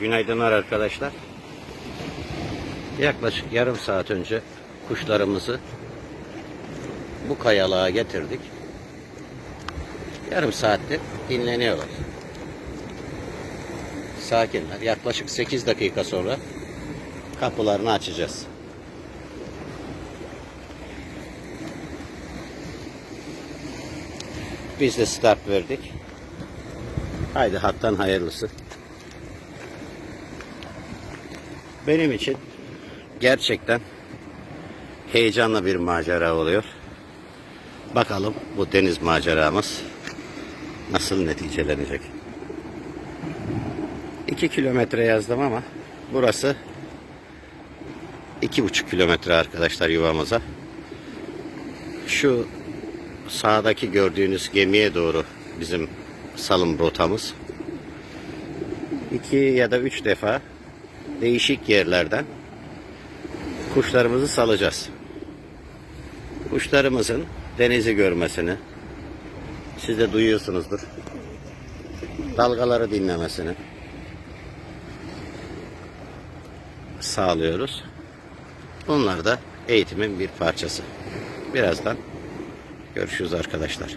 Günaydınlar arkadaşlar. Yaklaşık yarım saat önce kuşlarımızı bu kayalığa getirdik. Yarım saattir dinleniyorlar. Sakinler. Yaklaşık 8 dakika sonra kapılarını açacağız. Biz de start verdik. Haydi hattan hayırlısı. Benim için gerçekten heyecanlı bir macera oluyor. Bakalım bu deniz maceramız nasıl neticelenecek. 2 kilometre yazdım ama burası iki buçuk kilometre arkadaşlar yuvamıza. Şu sağdaki gördüğünüz gemiye doğru bizim salım rotamız. İki ya da üç defa değişik yerlerden kuşlarımızı salacağız. Kuşlarımızın denizi görmesini siz de duyuyorsunuzdur. Dalgaları dinlemesini sağlıyoruz. Bunlar da eğitimin bir parçası. Birazdan görüşürüz arkadaşlar.